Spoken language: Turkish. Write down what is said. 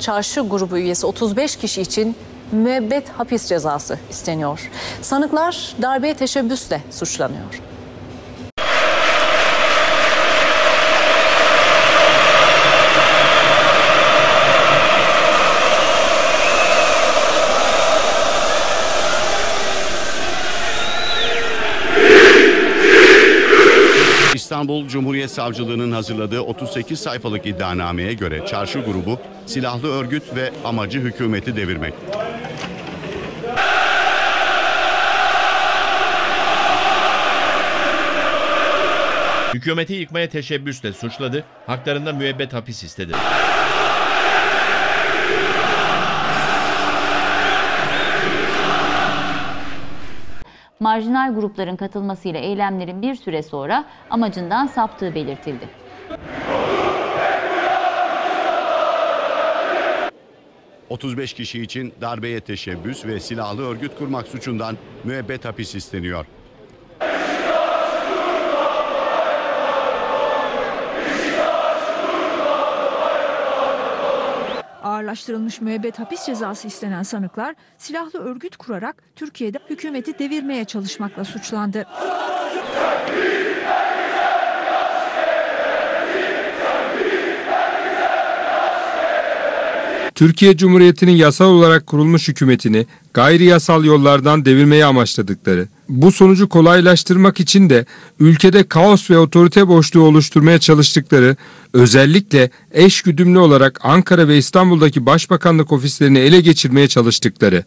Çarşı grubu üyesi 35 kişi için müebbet hapis cezası isteniyor. Sanıklar darbeye teşebbüsle suçlanıyor. İstanbul Cumhuriyet Savcılığı'nın hazırladığı 38 sayfalık iddianameye göre çarşı grubu silahlı örgüt ve amacı hükümeti devirmek. Hükümeti yıkmaya teşebbüsle suçladı, haklarında müebbet hapis istedi. Marjinal grupların katılmasıyla eylemlerin bir süre sonra amacından saptığı belirtildi. ...35 kişi için darbeye teşebbüs ve silahlı örgüt kurmak suçundan müebbet hapis isteniyor. Ağırlaştırılmış müebbet hapis cezası istenen sanıklar silahlı örgüt kurarak Türkiye'de hükümeti devirmeye çalışmakla suçlandı. Türkiye Cumhuriyeti'nin yasal olarak kurulmuş hükümetini gayri yasal yollardan devirmeyi amaçladıkları, bu sonucu kolaylaştırmak için de ülkede kaos ve otorite boşluğu oluşturmaya çalıştıkları, özellikle eş güdümlü olarak Ankara ve İstanbul'daki başbakanlık ofislerini ele geçirmeye çalıştıkları,